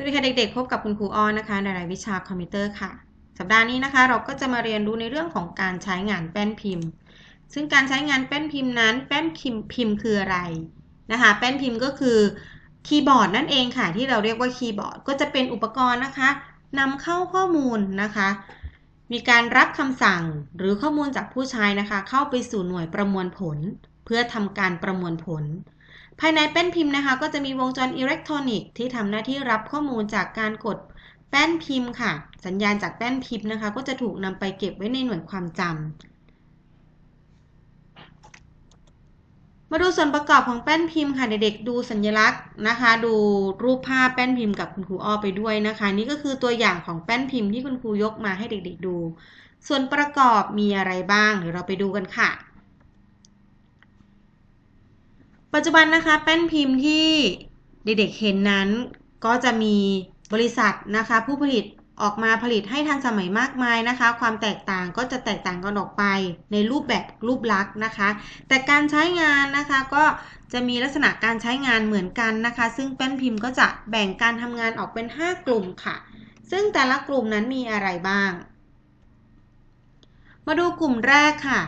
สวัสดีค่ะเด็กๆ พบกับคุณครูอ้อนนะคะในรายวิชาคอมพิวเตอร์ค่ะ สัปดาห์นี้นะคะ เราก็จะมาเรียนรู้ในเรื่องของการใช้งานแป้นพิมพ์ ซึ่งการใช้งานแป้นพิมพ์นั้น แป้นพิมพ์พิมพ์คืออะไรนะคะ แป้นพิมพ์ก็คือคีย์บอร์ดนั่นเองค่ะ ที่เราเรียกว่าคีย์บอร์ดก็จะเป็นอุปกรณ์นะคะนำเข้าข้อมูลนะคะ มีการรับคำสั่งหรือข้อมูลจากผู้ใช้นะคะ เข้าไปสู่หน่วยประมวลผล เพื่อทำการประมวลผล ภายในแป้นพิมพ์นะคะ ก็จะมีวงจรอิเล็กทรอนิกส์ที่ทำหน้าที่รับข้อมูลจากการกดแป้นพิมพ์ค่ะ สัญญาณจากแป้นพิมพ์นะคะ ก็จะถูกนำไปเก็บไว้ในหน่วยความจำมาดูส่วนประกอบของแป้นพิมพ์ค่ะ เด็กๆดูสัญลักษณ์นะคะ ดูรูปภาพแป้นพิมพ์กับคุณครูอ้อไปด้วยนะคะ นี่ก็คือตัวอย่างของแป้นพิมพ์ที่คุณครูยกมาให้เด็กๆดู ส่วนประกอบมีอะไรบ้างเดี๋ยวเราไปดูกันค่ะ ปัจจุบันนะคะแป้นพิมพ์ที่เด็กๆเห็นนั้นก็จะมีบริษัทนะคะ ผู้ผลิตออกมาผลิตให้ทันสมัยมากมายนะคะ ความแตกต่างก็จะแตกต่างกันออกไปในรูปแบบรูปลักษณ์นะคะ แต่การใช้งานนะคะก็จะมีลักษณะการใช้งานเหมือนกันนะคะ ซึ่งแป้นพิมพ์ก็จะแบ่งการทำงานออกเป็น 5 กลุ่มค่ะ ซึ่งแต่ละกลุ่มนั้นมีอะไรบ้าง มาดูกลุ่มแรกค่ะ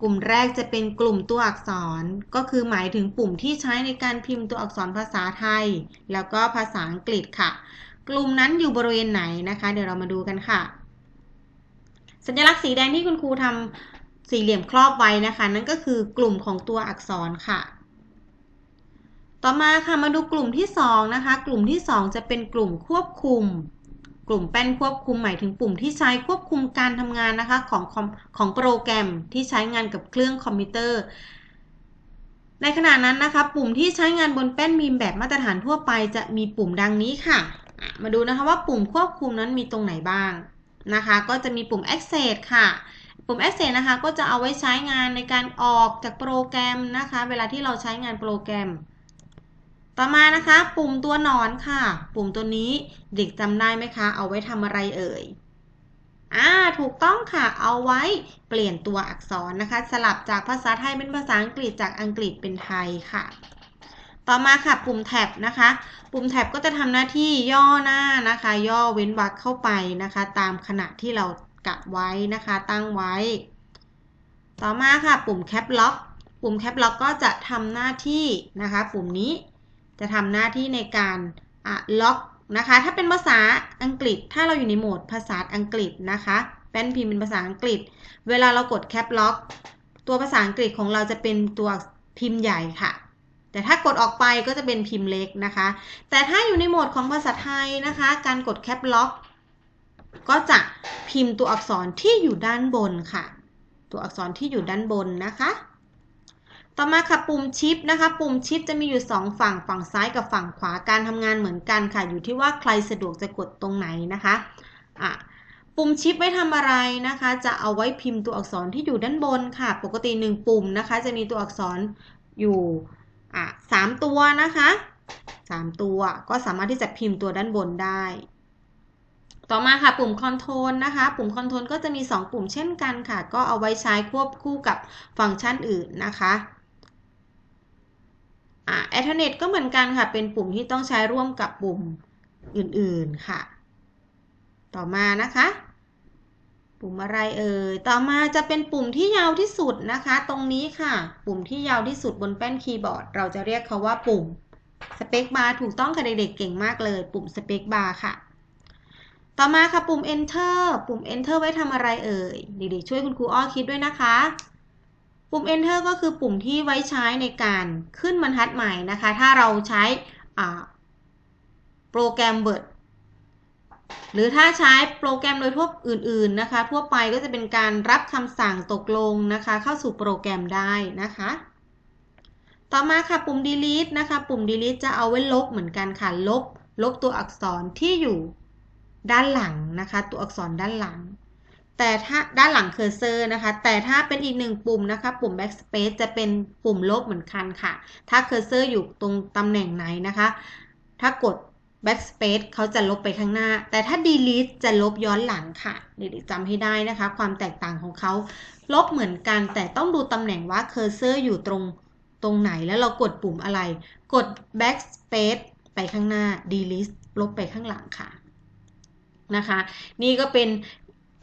กลุ่มแรกจะเป็นกลุ่มตัวอักษร ก็คือหมายถึงปุ่มที่ใช้ในการพิมพ์ตัวอักษรภาษาไทย แล้วก็ภาษาอังกฤษค่ะ กลุ่มนั้นอยู่บริเวณไหนนะคะ เดี๋ยวเรามาดูกันค่ะ สัญลักษณ์สีแดงที่คุณครูทำสี่เหลี่ยมครอบไว้นะคะ นั่นก็คือกลุ่มของตัวอักษรค่ะ ต่อมาค่ะมาดูกลุ่มที่2นะคะ กลุ่มที่ 2 จะเป็นกลุ่มควบคุม กลุ่มแป้นควบคุมหมายถึงปุ่มที่ใช้ควบคุมการทำงานนะคะของของโปรแกรมที่ใช้งานกับเครื่องคอมพิวเตอร์ ในขณะนั้นนะคะ ปุ่มที่ใช้งานบนแป้นพิมพ์แบบมาตรฐานทั่วไป จะมีปุ่มดังนี้ค่ะ มาดูนะคะว่าปุ่มควบคุมนั้นมีตรงไหนบ้างนะคะ ก็จะมีปุ่ม access ค่ะ ปุ่ม access นะคะก็จะเอาไว้ใช้งานในการออกจากโปรแกรมนะคะ เวลาที่เราใช้งานโปรแกรม ต่อมานะคะ ปุ่มตัวนอนค่ะ ปุ่มตัวนี้เด็กจำได้ไหมคะ เอาไว้ทำอะไรเอ่ยอ่าถูกต้องค่ะ เอาไว้เปลี่ยนตัวอักษรนะคะ สลับจากภาษาไทยเป็นภาษาอังกฤษจากอังกฤษเป็นไทยค่ะ ต่อมาค่ะปุ่มแท็บนะคะ ปุ่มแท็บก็จะทำหน้าที่ย่อหน้านะคะ ย่อเว้นวรรคเข้าไปนะคะ ตามขณะที่เรากะไว้นะคะ ตั้งไว้ ต่อมาค่ะปุ่มแคปล็อก ปุ่มแคปล็อกก็จะทำหน้าที่นะคะ ปุ่มนี้ จะทำหน้าที่ในการอะล็อกนะคะ ถ้าเป็นภาษาอังกฤษ ถ้าเราอยู่ในโหมดภาษาอังกฤษนะคะแป้นพิมพ์เป็นภาษาอังกฤษ เวลาเรากดแคปล็อกตัวภาษาอังกฤษของเราจะเป็นตัวพิมพ์ใหญ่ค่ะ แต่ถ้ากดออกไปก็จะเป็นพิมพ์เล็กนะคะ แต่ถ้าอยู่ในโหมดของภาษาไทยนะคะ การกดแคปล็อกก็จะพิมพ์ตัวอักษรที่อยู่ด้านบนค่ะ ตัวอักษรที่อยู่ด้านบนนะคะ ต่อมาค่ะปุ่มชิปนะคะ ปุ่มชิปจะมีอยู่ 2 ฝั่งฝั่งซ้ายกับฝั่งขวาการทำงานเหมือนกันค่ะ อยู่ที่ว่าใครสะดวกจะกดตรงไหนนะคะอะปุ่มชิปไว้ทำอะไรนะคะ จะเอาไว้พิมพ์ตัวอักษรที่อยู่ด้านบนค่ะ ปกติ 1 ปุ่มนะคะ จะมีตัวอักษรอยู่อะสามตัวนะคะสามตัวก็สามารถที่จะพิมพ์ตัวด้านบนได้ ต่อมาค่ะปุ่มคอนโทรลนะคะ ปุ่มคอนโทรลก็จะมี 2 ปุ่มเช่นกันค่ะ ก็เอาไว้ใช้ควบคู่กับฟังก์ชันอื่นนะคะ อ่าแอทเนตก็เหมือนกันค่ะ เป็นปุ่มที่ต้องใช้ร่วมกับปุ่มอื่นๆค่ะ ต่อมานะคะ ปุ่มอะไรเอ่ย ต่อมาจะเป็นปุ่มที่ยาวที่สุดนะคะ ตรงนี้ค่ะ ปุ่มที่ยาวที่สุดบนแป้นคีย์บอร์ด เราจะเรียกเขาว่าปุ่มสเปคบาร์ถูกต้องค่ะเด็กๆเก่งมากเลย ปุ่มสเปคบาร์ค่ะ ต่อมาค่ะปุ่ม enter ปุ่ม enter ไว้ทำอะไรเอ่ย เด็กๆช่วยคุณครูอ้อคิดด้วยนะคะ ปุ่ม enter ก็คือปุ่มที่ไว้ใช้ในการขึ้นบรรทัดใหม่นะคะ ถ้าเราใช้โปรแกรม Word หรือถ้าใช้โปรแกรมโดยทั่วอื่น ๆนะคะ ทั่วไปก็จะเป็นการรับคำสั่งตกลงนะคะ เข้าสู่โปรแกรมได้นะคะ ต่อมาค่ะปุ่ม delete นะคะ ปุ่ม delete จะเอาไว้ลบเหมือนกันค่ะ ลบ ลบตัวอักษรที่อยู่ด้านหลังนะคะ ตัวอักษรด้านหลัง แต่ถ้าด้านหลังเคอร์เซอร์นะคะ แต่ถ้าเป็นอีกหนึ่งปุ่มนะคะ ปุ่ม backspace จะเป็นปุ่มลบเหมือนกันค่ะ ถ้าเคอร์เซอร์อยู่ตรงตำแหน่งไหนนะคะ ถ้ากด backspace เขาจะลบไปข้างหน้า แต่ถ้า delete จะลบย้อนหลังค่ะเด็กๆจำให้ได้นะคะ ความแตกต่างของเขา ลบเหมือนกัน แต่ต้องดูตำแหน่งว่า cursor อยู่ตรงตรงไหนแล้วเรากดปุ่มอะไร กด backspace ไปข้างหน้า delete ลบไปข้างหลังค่ะนะคะ นี่ก็เป็น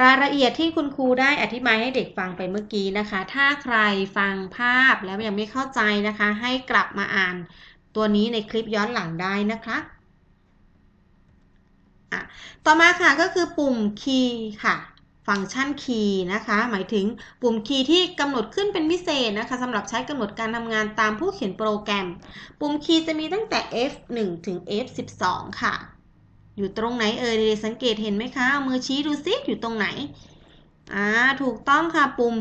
รายละเอียดที่คุณครูได้อธิบายให้เด็กฟังไปเมื่อกี้นะคะ ถ้าใครฟังภาพแล้วยังไม่เข้าใจนะคะ ให้กลับมาอ่านตัวนี้ในคลิปย้อนหลังได้นะคะต่อมาค่ะก็คือปุ่มคีย์ค่ะ ฟังก์ชันคีย์นะคะ หมายถึงปุ่มคีย์ที่กำหนดขึ้นเป็นพิเศษนะคะสำหรับใช้กำหนดการทำงานตามผู้เขียนโปรแกรม ปุ่มคีย์จะมีตั้งแต่ F1 ถึง F12 ค่ะ อยู่ตรงไหนเอ่ยเด็กสังเกตเห็นไหมคะเอามือชี้ดูซิอยู่ตรงไหนอ่าถูกต้องค่ะปุ่ม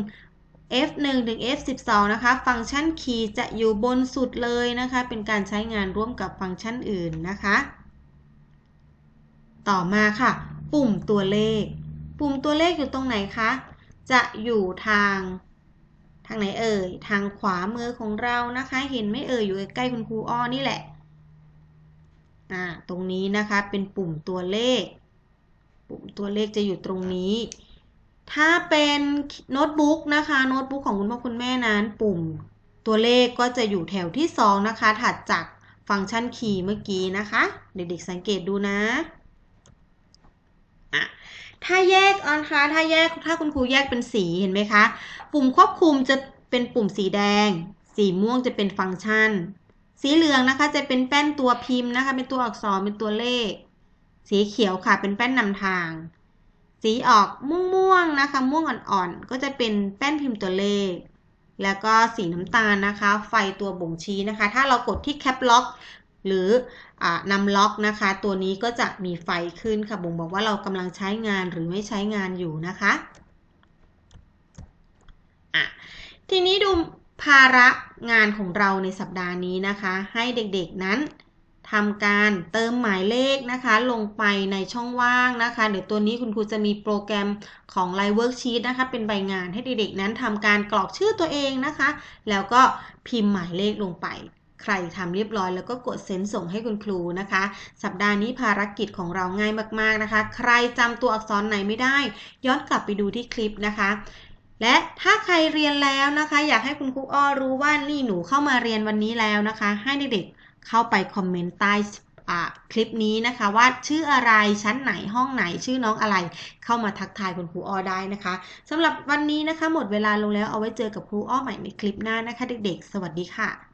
F1 ถึง F12 นะคะ ฟังก์ชันคีย์จะอยู่บนสุดเลยนะคะ เป็นการใช้งานร่วมกับฟังก์ชันอื่นนะคะ ต่อมาค่ะ ปุ่มตัวเลข ปุ่มตัวเลขอยู่ตรงไหนคะ จะอยู่ทางทางไหนเอ่ย ทางขวามือของเรานะคะ เห็นไหมเอ่ยอยู่ใกล้คุณครูอ้อนี่แหละ อ่าตรงนี้นะคะเป็นปุ่มตัวเลข ปุ่มตัวเลขจะอยู่ตรงนี้ ถ้าเป็นโน้ตบุ๊กนะคะโน้ตบุ๊กของคุณพ่อคุณแม่นั้นปุ่มตัวเลขก็จะอยู่แถวที่ 2 นะคะ ถัดจากฟังก์ชันคีย์เมื่อกี้นะคะ เด็กๆสังเกตดูนะถ้าแยกนะคะถ้าแยกถ้าคุณครูแยกเป็นสีเห็นไหมคะ ปุ่มควบคุมจะเป็นปุ่มสีแดง สีม่วงจะเป็นฟังก์ชัน สีเหลืองนะคะจะเป็นแป้นตัวพิมพ์นะคะ เป็นตัวอักษรเป็นตัวเลข สีเขียวค่ะ เป็นแป้นนำทาง สีออกม่วงๆนะคะ ม่วงอ่อนๆก็จะเป็นแป้นพิมพ์ตัวเลข แล้วก็สีน้ำตาลนะคะ ไฟตัวบ่งชี้นะคะ ถ้าเรากดที่แคปล็อกหรือนำล็อกนะคะ ตัวนี้ก็จะมีไฟขึ้นค่ะบ่งบอกว่าเรากำลังใช้งานหรือไม่ใช้งานอยู่นะคะ ทีนี้ดู ภาระงานของเราในสัปดาห์นี้นะคะ ให้เด็กๆนั้นทำการเติมหมายเลขนะคะ ลงไปในช่องว่างนะคะ เดี๋ยวตัวนี้คุณครูจะมีโปรแกรมของ Line Worksheet นะคะ เป็นใบงานให้เด็กๆนั้นทำการกรอกชื่อตัวเองนะคะ แล้วก็พิมพ์หมายเลขลงไป ใครทำเรียบร้อยแล้วก็กดเซ็นส่งให้คุณครูนะคะ สัปดาห์นี้ภารกิจของเราง่ายมากๆนะคะ ใครจำตัวอักษรไหนไม่ได้ ย้อนกลับไปดูที่คลิปนะคะ และถ้าใครเรียนแล้วนะคะ อยากให้คุณครูอ้อรู้ว่านี่หนูเข้ามาเรียนวันนี้แล้วนะคะ ให้เด็กๆเข้าไปคอมเมนต์ใต้คลิปนี้นะคะว่าชื่ออะไรชั้นไหนห้องไหนชื่อน้องอะไร เข้ามาทักทายคุณครูอ้อได้นะคะสำหรับวันนี้นะคะ หมดเวลาลงแล้วเอาไว้เจอกับครูอ้อใหม่ในคลิปหน้านะคะ เด็กๆ สวัสดีค่ะ